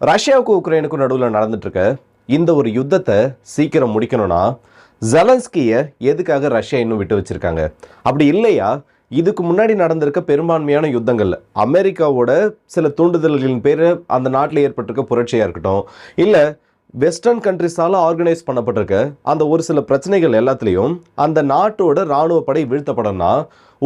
ரஷ்யாவுக்கு உக்ரைனுக்கும் நடுவில் நடந்துட்டு இருக்க இந்த ஒரு யுத்தத்தை சீக்கிரம் முடிக்கணும்னா ஜலன்ஸ்கியை எதுக்காக ரஷ்யா இன்னும் விட்டு வச்சிருக்காங்க? அப்படி இல்லையா? இதுக்கு முன்னாடி நடந்திருக்க பெரும்பான்மையான யுத்தங்கள்ல அமெரிக்காவோட சில தூண்டுதல்களின் பேர் அந்த நாட்டில் ஏற்பட்டிருக்க புரட்சியாக இருக்கட்டும் இல்லை வெஸ்டர்ன் கண்ட்ரிஸால் ஆர்கனைஸ் பண்ணப்பட்டிருக்க அந்த ஒரு சில பிரச்சனைகள் எல்லாத்துலேயும் அந்த நாட்டோட இராணுவ படை வீழ்த்தப்படணும்னா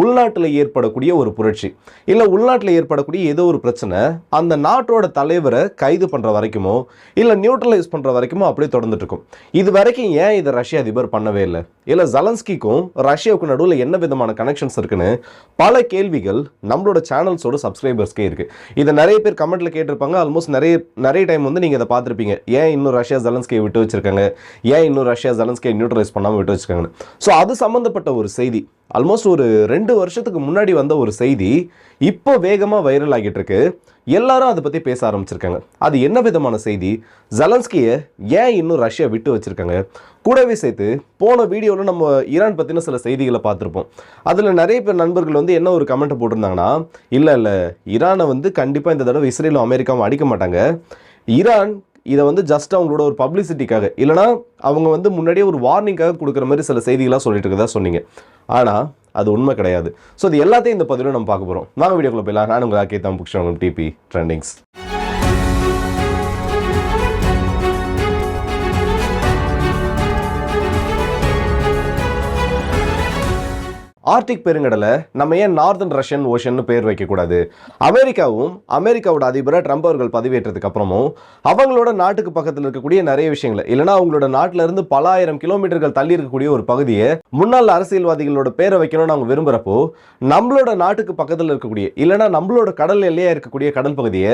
உள்நாட்டில் ஏற்படக்கூடிய ஒரு புரட்சி. இல்லை உள்நாட்டில் ஏற்படக்கூடிய ஏதோ ஒரு பிரச்சனை அந்த நாட்டோட தலைவரை கைது பண்ணுற வரைக்குமோ இல்லை நியூட்ரலைஸ் பண்ணுற வரைக்குமோ அப்படியே தொடர்ந்துட்டு இருக்கும் இது வரைக்கும் ஏன் இதை ரஷ்ய அதிபர் பண்ணவே இல்லை? இல்லை ஜலன்ஸ்கிக்கும் ரஷ்யாவுக்கும் நடுவில் என்ன விதமான கனெக்ஷன்ஸ் இருக்குன்னு பல கேள்விகள் நம்மளோட சேனல்ஸோட சப்ஸ்கிரைபர்ஸ்க்கே இருக்குது இதை நிறைய பேர் கமெண்ட்டில் கேட்டிருப்பாங்க. ஆல்மோஸ்ட் நிறைய நிறைய டைம் வந்து நீங்கள் இதை பார்த்துருப்பீங்க. ஏன் இன்னும் ரஷ்யா ஜலன்ஸ்கியை விட்டு வச்சிருக்காங்க? ஏன் இன்னும் ரஷ்யா ஜலன்ஸ்கியை நியூட்ரலைஸ் பண்ணாமல் விட்டு வச்சிருக்காங்கன்னு? ஸோ அது சம்மந்தப்பட்ட ஒரு செய்தி. ஆல்மோஸ்ட் ஒரு ரெண்டு வருஷத்துக்கு முன்னாடி வந்த ஒரு செய்தி இப்போ வேகமாக வைரல் ஆகிட்டு இருக்கு எல்லாரும் அதை பற்றி பேச ஆரம்பிச்சிருக்காங்க. அது என்ன விதமான செய்தி? ஜலன்ஸ்கியை ஏன் இன்னும் ரஷ்யா விட்டு வச்சிருக்காங்க? கூடவே சேர்த்து போன வீடியோவில் நம்ம ஈரான் பற்றின சில செய்திகளை பார்த்துருப்போம். அதில் நிறைய பேர் நண்பர்கள் வந்து என்ன ஒரு கமெண்ட் போட்டிருந்தாங்கன்னா இல்லை இல்லை ஈரானை வந்து கண்டிப்பாக இந்த தடவை இஸ்ரேலும் அமெரிக்காவும் அடிக்க மாட்டாங்க. ஈரான் இதை வந்து ஜஸ்ட் அவங்களோட ஒரு பப்ளிசிட்டிக்காக இல்லைனா அவங்க வந்து முன்னாடியே ஒரு வார்னிங்காக கொடுக்குற மாதிரி சில செய்திகளாக சொல்லிட்டு இருக்கதா சொன்னீங்க. ஆனால் அது உண்மை கிடையாது. ஸோ இது எல்லாத்தையும் இந்த பதிவில் நம்ம பார்க்க போகிறோம் நாங்கள் வீடியோக்குள்ளே போயிடலாம். நான் உங்கள் ஆக்கே தான் புக்ஷன் டிபி ட்ரெண்டிங்ஸ் ஆர்டிக் பெருங்கடலை நம்ம ஏன் நார்தன் ரஷ்யன் ஓஷன் பேர் வைக்கக்கூடாது? அமெரிக்காவும் அமெரிக்காவோட அதிபராக ட்ரம்ப் அவர்கள் பதவியேற்றதுக்கு அப்புறமும் அவங்களோட நாட்டுக்கு பக்கத்தில் இருக்கக்கூடிய நிறைய விஷயங்கள் இல்லைனா அவங்களோட நாட்டில இருந்து பல ஆயிரம் கிலோமீட்டர்கள் தள்ளி இருக்கக்கூடிய ஒரு பகுதியை முன்னாள் அரசியல்வாதிகளோட பேரை வைக்கணும்னு அவங்க விரும்புறப்போ நம்மளோட நாட்டுக்கு பக்கத்தில் இருக்கக்கூடிய இல்லைனா நம்மளோட கடல் எல்லையாக இருக்கக்கூடிய கடல் பகுதியை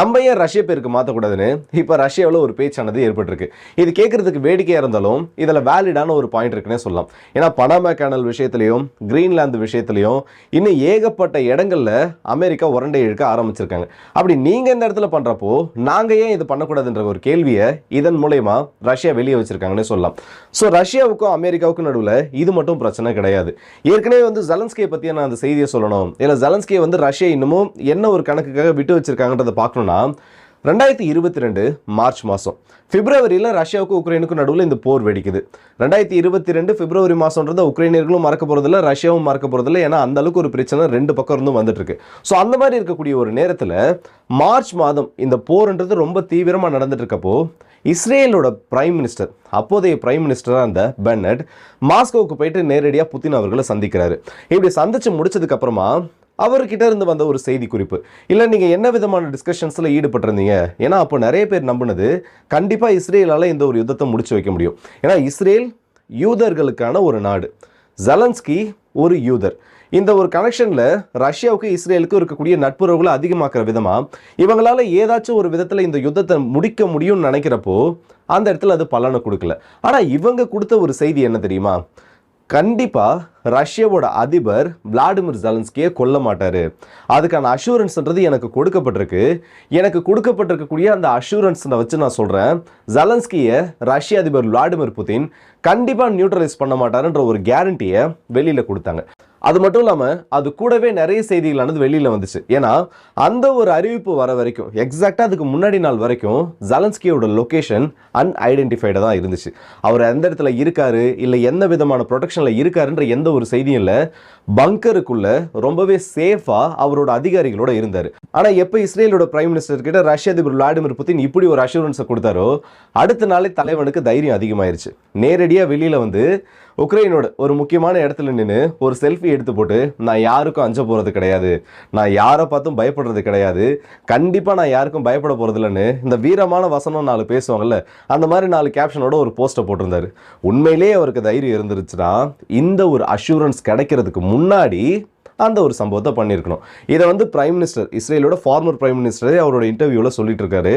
நம்ம ஏன் ரஷ்ய பேருக்கு மாற்றக்கூடாதுன்னு இப்போ ரஷ்யாவில் ஒரு பேச்சானது ஏற்பட்டிருக்கு. இது கேட்கறதுக்கு வேடிக்கையாக இருந்தாலும் இதில் வேலிடான ஒரு பாயிண்ட் இருக்குன்னே சொல்லலாம். ஏன்னா பனாமா கேனல் விஷயத்திலையும் கிரீன்லாந்து விஷயத்துலையும் இன்னும் ஏகப்பட்ட இடங்கள்ல அமெரிக்கா உரண்டை இழுக்க ஆரம்பிச்சிருக்காங்க. அப்படி நீங்க இந்த இடத்துல பண்றப்போ நாங்கள் ஏன் இது பண்ணக்கூடாதுன்ற ஒரு கேள்வியை இதன் மூலயமா ரஷ்யா வெளியே வச்சுருக்காங்கன்னு சொல்லலாம். ஸோ ரஷ்யாவுக்கும் அமெரிக்காவுக்கும் நடுவில் இது மட்டும் பிரச்சனை கிடையாது. ஏற்கனவே வந்து ஜலன்ஸ்கியை பற்றி நான் அந்த செய்தியை சொல்லணும். இல்லை ஜலன்ஸ்கியை வந்து ரஷ்யா இன்னமும் என்ன ஒரு கணக்குக்காக விட்டு வச்சுருக்காங்கன்றதை பார்க்கணும்னா ரெண்டாயிரத்தி இருபத்தி ரெண்டு மார்ச் மாதம் பிப்ரவரியில் ரஷ்யாவுக்கும் உக்ரைனுக்கும் நடுவில் இந்த போர் வெடிக்குது. ரெண்டாயிரத்தி இருபத்தி ரெண்டு பிப்ரவரி மாதம்ன்றத உக்ரைனியர்களும் மறக்க போகிறதில்ல ரஷ்யாவும் மறக்க போகிறதில்ல ஏன்னா அந்த அளவுக்கு ஒரு பிரச்சனை ரெண்டு பக்கம் இருந்தும் வந்துட்டுருக்கு. ஸோ அந்த மாதிரி இருக்கக்கூடிய ஒரு நேரத்தில் மார்ச் மாதம் இந்த போர்ன்றது ரொம்ப தீவிரமாக நடந்துட்டு இருக்கப்போ இஸ்ரேலோட பிரைம் மினிஸ்டர் அப்போதைய பிரைம் மினிஸ்டராக இருந்த பென்னட் மாஸ்கோவுக்கு போயிட்டு நேரடியாக புத்தின் அவர்களை சந்திக்கிறாரு. இப்படி சந்திச்சு முடிச்சதுக்கப்புறமா அவர்கிட்ட இருந்து வந்த ஒரு செய்தி குறிப்பு இல்லை நீங்கள் என்ன விதமான டிஸ்கஷன்ஸில் ஈடுபட்டிருந்தீங்க? ஏன்னா அப்போ நிறைய பேர் நம்பினது கண்டிப்பாக இஸ்ரேலால் இந்த ஒரு யுத்தத்தை முடிச்சு வைக்க முடியும். ஏன்னா இஸ்ரேல் யூதர்களுக்கான ஒரு நாடு. ஜலன்ஸ்கி ஒரு யூதர். இந்த ஒரு கனெக்ஷனில் ரஷ்யாவுக்கு இஸ்ரேலுக்கு இருக்கக்கூடிய நட்புறவுகளை அதிகமாக்குற விதமாக இவங்களால ஏதாச்சும் ஒரு விதத்தில் இந்த யுத்தத்தை முடிக்க முடியும்னு நினைக்கிறப்போ அந்த இடத்துல அது பலனை கொடுக்கல. ஆனால் இவங்க கொடுத்த ஒரு செய்தி என்ன தெரியுமா? கண்டிப்பாக ரஷ்யாவோட அதிபர் விளாடிமிர் ஜலன்ஸ்கியை கொல்ல மாட்டார். அதுக்கான அஷூரன்ஸ்ன்றது எனக்கு கொடுக்கப்பட்டிருக்கு. எனக்கு கொடுக்கப்பட்டிருக்கக்கூடிய அந்த அஷூரன்ஸை வச்சு நான் சொல்கிறேன் ஜலன்ஸ்கியை ரஷ்ய அதிபர் விளாடிமிர் புதின் கண்டிப்பாக நியூட்ரலைஸ் பண்ண மாட்டாருன்ற ஒரு கேரண்டியை வெளியில் கொடுத்தாங்க. அது மட்டும் இல்லாமல் அது கூடவே நிறைய செய்திகளானது வெளியில் வந்துச்சு. ஏன்னா அந்த ஒரு அறிவிப்பு வர வரைக்கும் எக்ஸாக்டாக அதுக்கு முன்னாடி நாள் வரைக்கும் ஜலன்ஸ்கியோட லொக்கேஷன் அன்ஐடென்டிஃபைடாக தான் இருந்துச்சு. அவர் எந்த இடத்துல இருக்காரு இல்லை எந்த விதமான ப்ரொடெக்ஷனில் இருக்காருன்ற எந்த ஒரு செய்தியும் இல்லை. பங்கருக்குள்ள ரொம்பவே சேஃபாக அவரோட அதிகாரிகளோட இருந்தார். ஆனால் எப்போ இஸ்ரேலோட பிரைம் மினிஸ்டர் கிட்ட ரஷ்ய அதிபர் விளாடிமிர் புத்தின் இப்படி ஒரு அஷூரன்ஸை கொடுத்தாரோ அடுத்த நாளே தலைவனுக்கு தைரியம் அதிகமாயிருச்சு. நேரடியாக வெளியில் வந்து உக்ரைனோட ஒரு முக்கியமான இடத்துல நின்று ஒரு செல்ஃபி எடுத்து போட்டு நான் யாருக்கும் அஞ்ச போகிறது கிடையாது. நான் யாரை பார்த்தும் பயப்படுறது கிடையாது. கண்டிப்பாக நான் யாருக்கும் பயப்பட போகிறதில்லன்னு இந்த வீரமான வசனம் நாலு பேசுவாங்கல்ல அந்த மாதிரி நாலு கேப்ஷனோட ஒரு போஸ்ட்டை போட்டிருந்தாரு. உண்மையிலேயே அவருக்கு தைரியம் இருந்துருச்சுன்னா இந்த ஒரு அஷூரன்ஸ் கிடைக்கிறதுக்கு முன்னாடி அந்த ஒரு சம்பவத்தை பண்ணியிருக்கணும். இதை வந்து பிரைம் மினிஸ்டர் இஸ்ரேலோட ஃபார்மர் பிரைம் மினிஸ்டரே அவரோட இன்டர்வியூவில் சொல்லிட்டு இருக்காரு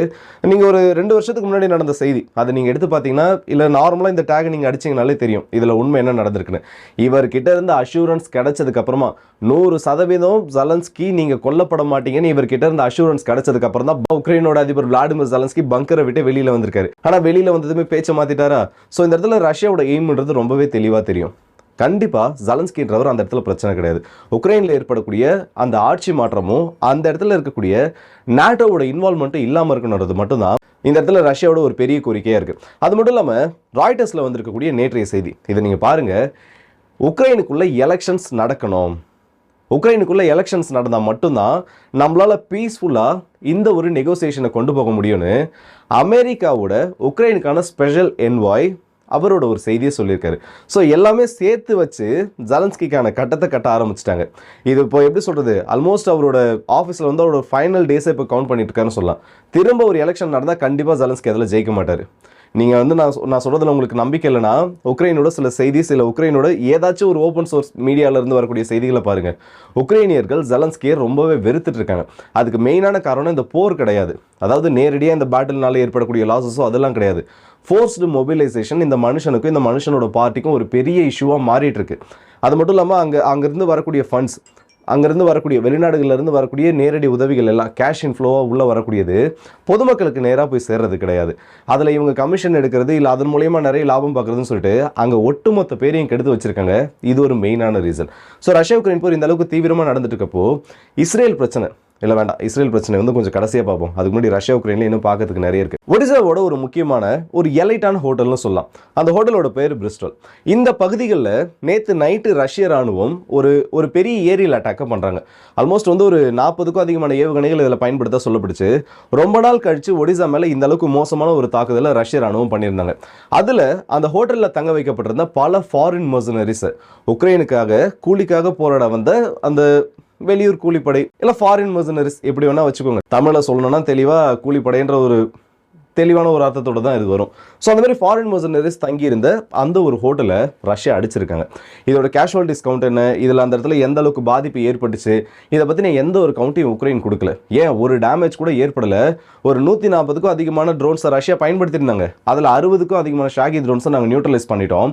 நீங்கள் ஒரு ரெண்டு வருஷத்துக்கு முன்னாடி நடந்த செய்தி அதை நீங்கள் எடுத்து பார்த்தீங்கன்னா இல்லை நார்மலாக இந்த டேக் நீங்கள் அடிச்சிங்கனாலே தெரியும். இதில் உண்மை என்ன நடந்திருக்குன்னு. இவர்கிட்ட இருந்து அஷூரன்ஸ் கிடைச்சதுக்கப்புறமா நூறு சதவீதம் ஜலன்ஸ்கி நீங்கள் கொல்லப்பட மாட்டீங்கன்னு இவர்கிட்ட இருந்த அஷூரன்ஸ் கிடைச்சதுக்கப்புறம் தான் உக்ரைனோட அதிபர் விளாடிமிர் ஜலன்ஸ்கி பங்கரை விட்டு வெளியில் வந்திருக்காரு. ஆனால் வெளியில் வந்ததுமே பேச்சை மாற்றிட்டாரா ஸோ இந்த இடத்துல ரஷ்யாவோட எய்ம்ன்றது ரொம்பவே தெளிவாக தெரியும். கண்டிப்பாக ஜலன்ஸ்கின்றவர் அந்த இடத்துல பிரச்சனை கிடையாது. உக்ரைனில் ஏற்படக்கூடிய அந்த ஆட்சி மாற்றமும் அந்த இடத்துல இருக்கக்கூடிய நாட்டோவோட இன்வால்மெண்ட்டும் இல்லாமல் இருக்கணுன்றது மட்டும்தான் இந்த இடத்துல ரஷ்யாவோட ஒரு பெரிய கோரிக்கையாக இருக்குது அது மட்டும் இல்லாமல் ராய்டர்ஸில் வந்திருக்கக்கூடிய நேற்றைய செய்தி. இதை நீங்கள் பாருங்க. உக்ரைனுக்குள்ளே எலெக்ஷன்ஸ் நடக்கணும். உக்ரைனுக்குள்ளே எலெக்ஷன்ஸ் நடந்தால் மட்டும்தான் நம்மளால பீஸ்ஃபுல்லாக இந்த ஒரு நெகோசியேஷனை கொண்டு போக முடியும்னு அமெரிக்காவோட உக்ரைனுக்கான ஸ்பெஷல் என்வாய் அவரோட ஒரு செய்தியை சொல்லியிருக்காரு. ஸோ எல்லாமே சேர்த்து வச்சு ஜலன்ஸ்கிக்கான கட்டத்தை கட்ட ஆரம்பிச்சிட்டாங்க. இது இப்போ எப்படி சொல்கிறது ஆல்மோஸ்ட் அவரோட ஆஃபீஸில் வந்து அவரோட ஃபைனல் டேஸை இப்போ கவுண்ட் பண்ணிட்டு இருக்காருன்னு சொல்லலாம். திரும்ப ஒரு எலெக்ஷன் நடந்தால் கண்டிப்பாக ஜலன்ஸ்கி அதில் ஜெயிக்க மாட்டார். நீங்கள் வந்து நான் சொ- நான் சொல்கிறதுல உங்களுக்கு நம்பிக்கை இல்லைன்னா உக்ரைனோட சில செய்தி சில உக்ரைனோட ஏதாச்சும் ஒரு ஓப்பன் சோர்ஸ் மீடியாவிலேருந்து வரக்கூடிய செய்திகளை பாருங்கள் உக்ரைனியர்கள் ஜலன்ஸ்கியை ரொம்பவே வெறுத்துட்டு இருக்காங்க அதுக்கு மெயினான காரணம் இந்த போர் கிடையாது. அதாவது நேரடியாக இந்த பேட்டில்னால ஏற்படக்கூடிய லாசஸோ அதெல்லாம் கிடையாது. ஃபோர்ஸ்டு மொபிலைசேஷன் இந்த மனுஷனுக்கும் இந்த மனுஷனோட பார்ட்டிக்கும் ஒரு பெரிய இஷ்யூவாக மாறிட்டு இருக்கு அது மட்டும் இல்லாமல் அங்கே அங்கேருந்து வரக்கூடிய ஃபண்ட்ஸ் அங்கேருந்து வரக்கூடிய வெளிநாடுகள்ல இருந்து வரக்கூடிய நேரடி உதவிகள் எல்லாம் கேஷ் இன்ஃப்ளோவாக உள்ளே வரக்கூடியது பொதுமக்களுக்கு நேராக போய் சேர்றது கிடையாது. அதில் இவங்க கமிஷன் எடுக்கிறது இல்லை அதன் மூலயமா நிறைய லாபம் பார்க்குறதுன்னு சொல்லிட்டு அங்கே ஒட்டுமொத்த பேரையும் கெடுத்து வச்சிருக்காங்க. இது ஒரு மெயினான ரீசன் ஸோ ரஷ்யா உக்ரைன் போர் இந்த அளவுக்கு தீவிரமாக நடந்துட்டு இருக்கப்போ இஸ்ரேல் பிரச்சனை இல்லை வேண்டாம். இஸ்ரேல் பிரச்சனை வந்து கொஞ்சம் கடைசியாக பார்ப்போம். அதுக்கு முன்னாடி ரஷ்யா உக்ரைன்ல இன்னும் பார்க்கறதுக்கு நிறைய இருக்கு. ஒடிசாவோட ஒரு முக்கியமான ஒரு எலைட்டான ஹோட்டல்னு சொல்லலாம். அந்த ஹோட்டலோட பேர் பிரிஸ்டல். இந்த பகுதிகளில் நேற்று நைட்டு ரஷ்ய ராணுவம் ஒரு ஒரு பெரிய ஏரியில் அட்டாக்கை பண்ணுறாங்க ஆல்மோஸ்ட் வந்து ஒரு நாற்பதுக்கும் அதிகமான ஏவுகணைகள் இதில் பயன்படுத்த சொல்லப்படுச்சு ரொம்ப நாள் கழிச்சு ஒடிசா மேலே இந்த அளவுக்கு மோசமான ஒரு தாக்குதலை ரஷ்ய ராணுவம் பண்ணியிருந்தாங்க. அதில் அந்த ஹோட்டலில் தங்க வைக்கப்பட்டிருந்த பல ஃபாரின் மர்சனரிஸ் உக்ரைனுக்காக கூலிக்காக போராட வந்த அந்த வெளியூர் கூலிப்படை இல்லை ஃபாரின் மர்சனரிஸ் எப்படி வேணால் வச்சுக்கோங்க. தமிழில் சொல்லணும்னா தெளிவாக கூலிப்படைன்ற ஒரு தெளிவான ஒரு அர்த்தத்தோடு தான் இது வரும். ஸோ அந்த மாதிரி ஃபாரின் மர்சனரிஸ் தங்கியிருந்த அந்த ஒரு ஹோட்டலை ரஷ்யா அடிச்சிருக்காங்க. இதோட கேஷுவல் டிஸ்கவுண்ட் என்ன? இதில் அந்த இடத்துல எந்த அளவுக்கு பாதிப்பு ஏற்பட்டுச்சு? இதை பற்றின எந்த ஒரு கவுண்ட்டையும் உக்ரைன் கொடுக்கல. ஏன்? ஒரு டேமேஜ் கூட ஏற்படலை. ஒரு நூற்றி நாற்பதுக்கும் அதிகமான ட்ரோன்ஸை ரஷ்யா பயன்படுத்தியிருந்தாங்க. அதில் அறுபதுக்கும் அதிகமான ஷாகி ட்ரோன்ஸை நாங்கள் நியூட்ரலைஸ் பண்ணிட்டோம்.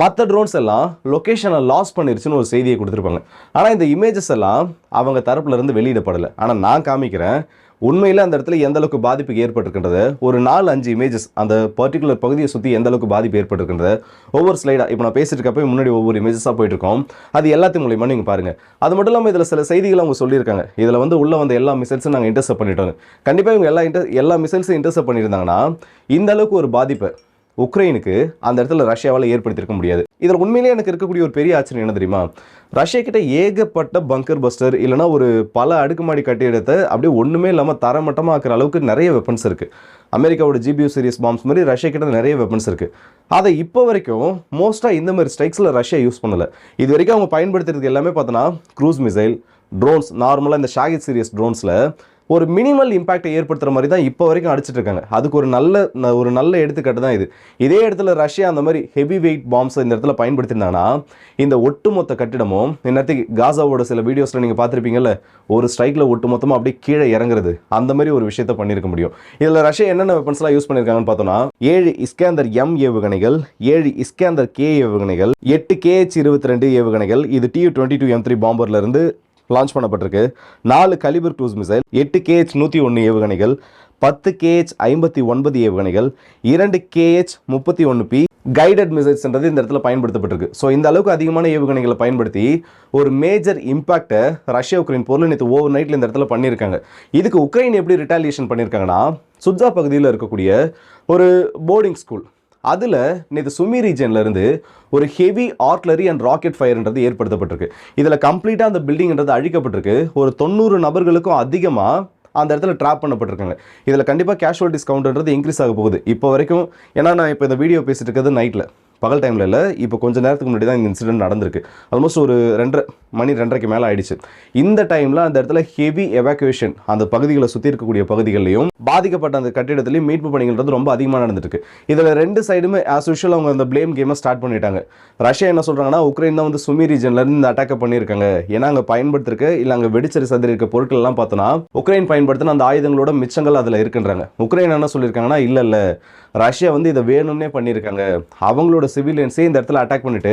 மற்ற ட்ரோன்ஸ் எல்லாம் லொக்கேஷனை லாஸ் பண்ணிருச்சுன்னு ஒரு செய்தியை கொடுத்துருப்பாங்க. ஆனால் இந்த இமேஜஸ் எல்லாம் அவங்க தரப்புலேருந்து வெளியிடப்படலை. ஆனால் நான் காமிக்கிறேன். உண்மையில் அந்த இடத்துல எந்த அளவுக்கு பாதிப்பு ஏற்பட்டிருக்கின்றது? ஒரு நாலு அஞ்சு இமேஜஸ் அந்த பர்டிகுலர் பகுதியை சுற்றி எந்த அளவுக்கு பாதிப்பு ஏற்பட்டிருக்கின்றது? ஒவ்வொரு ஸ்லைடாக இப்போ நான் பேசிட்டு இருக்கப்போ முன்னாடி ஒவ்வொரு இமேஜஸாக போயிட்டு இருக்கோம் அது எல்லாத்தையும் மூலியமாக நீங்கள் பாருங்கள் அது மட்டும் இல்லாமல் இதில் சில செய்திகள் அவங்க சொல்லியிருக்காங்க. இதில் வந்து உள்ள வந்த எல்லா மிசைல்ஸும் நாங்கள் இன்டர்செப்ட் பண்ணிட்டோம். கண்டிப்பாக இவங்க எல்லா இன்டர் எல்லா மிசைல்ஸும் இன்டர்செப்ட் பண்ணியிருந்தாங்கன்னா இந்த அளவுக்கு ஒரு பாதிப்பு உக்ரைனுக்கு அந்த இடத்துல ரஷ்யாவால் ஏற்படுத்தியிருக்க முடியாது. இதில் உண்மையிலேயே எனக்கு இருக்கக்கூடிய ஒரு பெரிய ஆச்சரியம் என்ன தெரியுமா? ரஷ்யா கிட்ட ஏகப்பட்ட பங்கர் பஸ்டர் இல்லைனா ஒரு பல அடுக்குமாடி கட்டிடத்தை அப்படியே ஒன்றுமே இல்லாமல் தரமட்டமாக ஆக்கிற அளவுக்கு நிறைய வெப்பன்ஸ் இருக்குது அமெரிக்காவோட ஜிபியூ சீரியஸ் பாம்ஸ் மாதிரி ரஷ்யா கிட்ட நிறைய வெப்பன்ஸ் இருக்குது அதை இப்போ வரைக்கும் மோஸ்ட்டாக இந்த மாதிரி ஸ்ட்ரைக்ஸில் ரஷ்யா யூஸ் பண்ணலை. இது வரைக்கும் அவங்க பயன்படுத்துறது எல்லாமே பார்த்தோன்னா க்ரூஸ் மிசைல் ட்ரோன்ஸ் நார்மலாக இந்த ஷாகித் சீரியஸ் ட்ரோன்ஸில் ஒரு மினிமல் இம்பாக்டை ஏற்படுத்துகிற மாதிரி தான் இப்போ வரைக்கும் அடிச்சிட்டு இருக்காங்க. அதுக்கு ஒரு நல்ல ந- ஒரு நல்ல எடுத்துக்காட்டு தான் இது. இதே இடத்துல ரஷ்யா அந்த மாதிரி ஹெவி வெயிட் பாம்ஸ் இந்த இடத்துல பயன்படுத்தியிருந்தாங்கன்னா இந்த ஒட்டுமொத்த கட்டிடமும் இந்நேரத்துக்கு காசாவோட சில வீடியோஸில் நீங்கள் பார்த்துருப்பீங்கல்ல ஒரு ஸ்ட்ரைக்கில் ஒட்டுமொத்தமாக அப்படியே கீழே இறங்குறது அந்த மாதிரி ஒரு விஷயத்த பண்ணியிருக்க முடியும். இதில் ரஷ்யா என்னென்ன வெப்பன்ஸ்லாம் யூஸ் பண்ணியிருக்காங்கன்னு பார்த்தோம்னா ஏழு இஸ்கேந்தர் எம் ஏவுகணைகள் ஏழு இஸ்கேந்தர் கே ஏவுகணைகள் எட்டு கேஹெச் இருபத்தி ரெண்டு ஏவுகணைகள் இது Tu twenty two M three பாம்பர்லேருந்து launch பண்ணப்பட்டிருக்கு. நாலு கலிபர் க்ரூஸ் மிசைல் எட்டு கேஹெச் நூற்றி ஒன்று ஏவுகணைகள் பத்து கேஹெச் ஐம்பத்தி ஒன்பது ஏவுகணைகள் இரண்டு கேஹெச் முப்பத்தி ஒன்று பி கைடட் மிசைல்ஸ்ன்றது இந்த இடத்துல பயன்படுத்தப்பட்டிருக்கு. ஸோ இந்த அளவுக்கு அதிகமான ஏவுகணைகளை பயன்படுத்தி ஒரு மேஜர் இம்பாக்டை ரஷ்யா உக்ரைன் பொருள் நேற்று ஓவர் நைட்டில் இந்த இடத்துல பண்ணியிருக்காங்க. இதுக்கு உக்ரைன் எப்படி ரிட்டாலியேஷன் பண்ணியிருக்காங்கன்னா சுட்ஜா பகுதியில் இருக்கக்கூடிய ஒரு போர்டிங் ஸ்கூல் அதில் நேற்று சுமி ரீஜன்லேருந்து ஒரு ஹெவி ஆர்ட்லரி அண்ட் ராக்கெட் ஃபயர்ன்றது ஏற்படுத்தப்பட்டிருக்கு. இதில் கம்ப்ளீட்டாக அந்த பில்டிங்ன்றது அழிக்கப்பட்டிருக்கு. ஒரு தொண்ணூறு நபர்களுக்கும் அதிகமாக அந்த இடத்துல ட்ராப் பண்ணப்பட்டிருக்காங்க. இதில் கண்டிப்பாக கேஷுவல் டிஸ்கவுண்ட்ன்றது இன்க்ரீஸ் ஆக போகுது. இப்போ வரைக்கும் ஏன்னா நான் இப்போ இந்த வீடியோ பேசிட்டு இருக்கிறது நைட்டில் பகல் டைமில் இல்லை இப்போ கொஞ்ச நேரத்துக்கு முன்னாடி தான் இந்த இன்சிடென்ட் நடந்திருக்கு. ஆல்மோஸ்ட் ஒரு ரெண்டரை மணி ரெண்டரைக்கு மேலே ஆயிடுச்சு. இந்த டைமில் அந்த இடத்துல ஹெவி எவாக்குவேஷன் அந்த பகுதிகளை சுற்றி இருக்கக்கூடிய பகுதிகளையும் பாதிக்கப்பட்ட அந்த கட்டிடத்துலையும் மீட்பு பணிகள்ன்றது ரொம்ப அதிகமாக நடந்திருக்கு இதில் ரெண்டு சைடுமே ஆஸ் யூஷுவல் அவங்க அந்த ப்ளேம் கேமை ஸ்டார்ட் பண்ணிட்டாங்க. ரஷ்யா என்ன சொல்கிறாங்கன்னா உக்ரைன் தான் வந்து சுமி ரீஜன்லேருந்து இந்த அட்டாக்கை பண்ணியிருக்காங்க. ஏன்னா அங்கே பயன்படுத்திருக்க இல்லை அங்கே வெடிச்சரி சதுரி இருக்க பொருட்கள்லாம் பார்த்தோன்னா உக்ரைன் பயன்படுத்தின அந்த ஆயுதங்களோட மிச்சங்கள் அதில் இருக்குன்றாங்க. உக்ரைன் என்ன சொல்லியிருக்காங்கன்னா இல்லை இல்லை ரஷ்யா வந்து இதை வேணும்னே பண்ணியிருக்காங்க. அவங்களோட சிவிலியன்ஸே இந்த இடத்துல அட்டாக் பண்ணிட்டு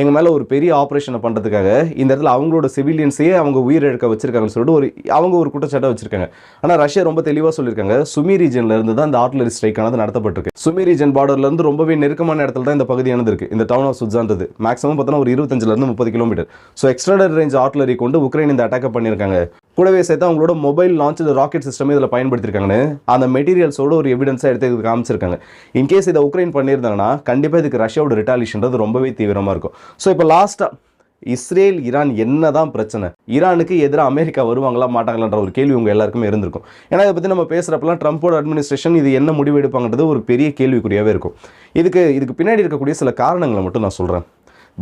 எங்கள் மேலே ஒரு பெரிய ஆப்ரேஷனை பண்ணுறதுக்காக இந்த இடத்துல அவங்களோட சிவிலியன்ஸையே அவங்க உயிரிழக்க வச்சிருக்காங்கன்னு சொல்லிட்டு ஒரு அவங்க ஒரு குற்றச்சாட்டை வச்சிருக்காங்க. ஆனால் ரஷ்யா ரொம்ப தெளிவாக சொல்லியிருக்காங்க. சுமி ரீஜன்ல இருந்து தான் இந்த ஆர்ட்லரி ஸ்ட்ரைக் ஆனது நடத்தப்பட்டிருக்கு. சுமி ரீஜன் பார்டர்ல இருந்து ரொம்பவே நெருக்கமான இடத்துல தான் இந்த பகுதியானது இருக்கு. இந்த டவுன் ஆஃப் சுட்சான்றது மேக்ஸிமம் பார்த்தோன்னா ஒரு இருபத்தஞ்சுல இருந்து முப்பது kilometre so external range artillery கொண்டு உக்ரைன் இந்த அட்டாக் பண்ணியிருக்காங்க. கூடவே சேர்த்து அவங்களோட மொபைல் லான்ச்சு ராக்கெட் சிஸ்டம் இதில் பயன்படுத்திருக்காங்கன்னு அந்த மெட்டீரியல்ஸோட ஒரு எவிடன்ஸாக எடுத்து இது காமிச்சிருக்காங்க. இன்கேஸ் இதை உக்ரைன் பண்ணியிருந்தாங்கன்னா கண்டிப்பாக இதுக்கு ரஷ்யாவோட ரிட்டாலிஷன்றது ரொம்பவே தீவிரமாக இருக்கும். ஸோ இப்போ லாஸ்ட்டாக இஸ்ரேல் ஈரான் என்னதான் பிரச்சனை? ஈரானுக்கு எதிராக அமெரிக்கா வருவாங்களா மாட்டாங்களான்ற ஒரு கேள்வி உங்கள் எல்லாருக்குமே இருந்திருக்கும். ஏன்னா இதை பற்றி நம்ம பேசுகிறப்பெல்லாம் ட்ரம்ப்போட அட்மினிஸ்ட்ரேஷன் இது என்ன முடிவு எடுப்பாங்கன்றது ஒரு பெரிய கேள்விக்குறியாவே இருக்கும். இதுக்கு இதுக்கு பின்னாடி இருக்கக்கூடிய சில காரணங்களை மட்டும் நான் சொல்கிறேன்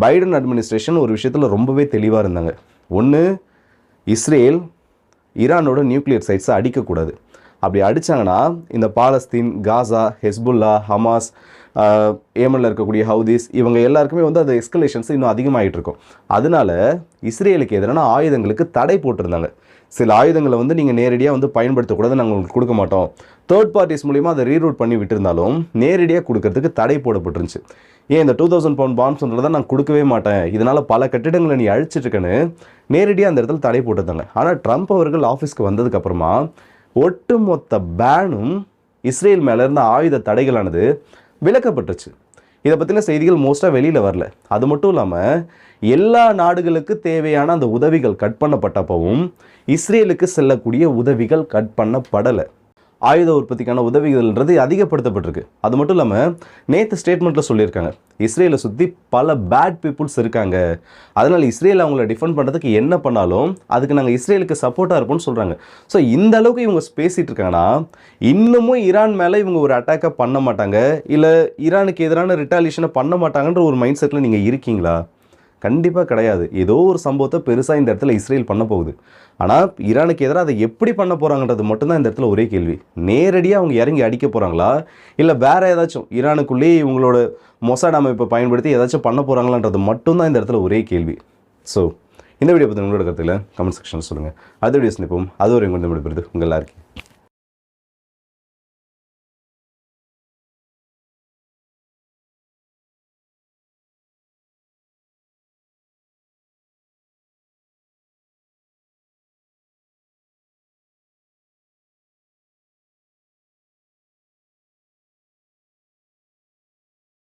பைடன் அட்மினிஸ்ட்ரேஷன் ஒரு விஷயத்தில் ரொம்பவே தெளிவாக இருந்தாங்க. ஒன்று இஸ்ரேல் ஈரானோட நியூக்ளியர் சைட்ஸை அடிக்கக்கூடாது. அப்படி அடித்தாங்கன்னா இந்த பாலஸ்தீன் காசா ஹெஸ்புல்லா ஹமாஸ் ஏமனில் இருக்கக்கூடிய ஹவுதீஸ் இவங்க எல்லாருக்குமே வந்து அது எஸ்கலேஷன்ஸ் இன்னும் அதிகமாகிட்டு இருக்கும் அதனால இஸ்ரேலுக்கு எதிரான ஆயுதங்களுக்கு தடை போட்டிருந்தாங்க. சில ஆயுதங்களை வந்து நீங்கள் நேரடியாக வந்து பயன்படுத்தக்கூடாது நாங்கள் உங்களுக்கு கொடுக்க மாட்டோம். தேர்ட் பார்ட்டிஸ் மூலிமா அதை ரீரூட் பண்ணி விட்டுருந்தாலும் நேரடியாக கொடுக்கறதுக்கு தடை போடப்பட்டிருந்துச்சு. ஏன் இந்த டூ தௌசண்ட் பவுண்ட் பாண்ட்ஸ்ன்றதை நான் கொடுக்கவே மாட்டேன். இதனால் பல கட்டிடங்களை நீ அழிச்சிட்ருக்கேன்னு நேரடியாக அந்த இடத்துல தடை போட்டிருந்தாங்க. ஆனால் ட்ரம்ப் அவர்கள் ஆஃபீஸ்க்கு வந்ததுக்கப்புறமா ஒட்டுமொத்த பேனும் இஸ்ரேல் மேலே இருந்த ஆயுத தடைகளானது விளக்கப்பட்டுச்சு. இதை பற்றின செய்திகள் மோஸ்ட்டாக வெளியில் வரல. அது மட்டும் இல்லாமல் எல்லா நாடுகளுக்கு தேவையான அந்த உதவிகள் கட் பண்ணப்பட்டப்பவும் இஸ்ரேலுக்கு செல்லக்கூடிய உதவிகள் கட் பண்ணப்படலை. ஆயுத உற்பத்திக்கான உதவிகள்ன்றது அதிகப்படுத்தப்பட்டிருக்கு. அது மட்டும் இல்லாமல் நேற்று ஸ்டேட்மெண்ட்டில் சொல்லியிருக்காங்க. இஸ்ரேலை சுற்றி பல பேட் பீப்புள்ஸ் இருக்காங்க. அதனால் இஸ்ரேல் அவங்கள டிஃபெண்ட் பண்ணுறதுக்கு என்ன பண்ணாலும் அதுக்கு நாங்கள் இஸ்ரேலுக்கு சப்போர்ட்டாக இருப்போம்னு சொல்கிறாங்க ஸோ இந்த அளவுக்கு இவங்க பேசிகிட்டு இருக்காங்கன்னா இன்னமும் ஈரான் மேலே இவங்க ஒரு அட்டாக்கை பண்ண மாட்டாங்க. இல்லை ஈரானுக்கு எதிரான ரிட்டாலியேஷனை பண்ண மாட்டாங்கன்ற ஒரு மைண்ட் செட்டில் நீங்கள் இருக்கீங்களா? கண்டிப்பாக கிடையாது. ஏதோ ஒரு சம்பவத்தை பெருசாக இந்த இடத்துல இஸ்ரேல் பண்ண போகுது. ஆனால் ஈரானுக்கு எதிராக அதை எப்படி பண்ண போகிறாங்கன்றது மட்டும்தான் இந்த இடத்துல ஒரே கேள்வி. நேரடியாக அவங்க இறங்கி அடிக்க போகிறாங்களா இல்லை வேறு ஏதாச்சும் ஈரானுக்குள்ளேயே இவங்களோட மொசாட் அமைப்பை பயன்படுத்தி ஏதாச்சும் பண்ண போகிறாங்களான்றது மட்டும்தான் இந்த இடத்துல ஒரே கேள்வி. ஸோ இந்த வீடியோ பற்றி உங்களோட கருத்துல கமெண்ட் செக்ஷனில் சொல்லுங்கள் அது வீடியோ சந்திப்போம். அது ஒரு எங்களுக்கு விடுபடுது உங்கள் எல்லாருக்கும்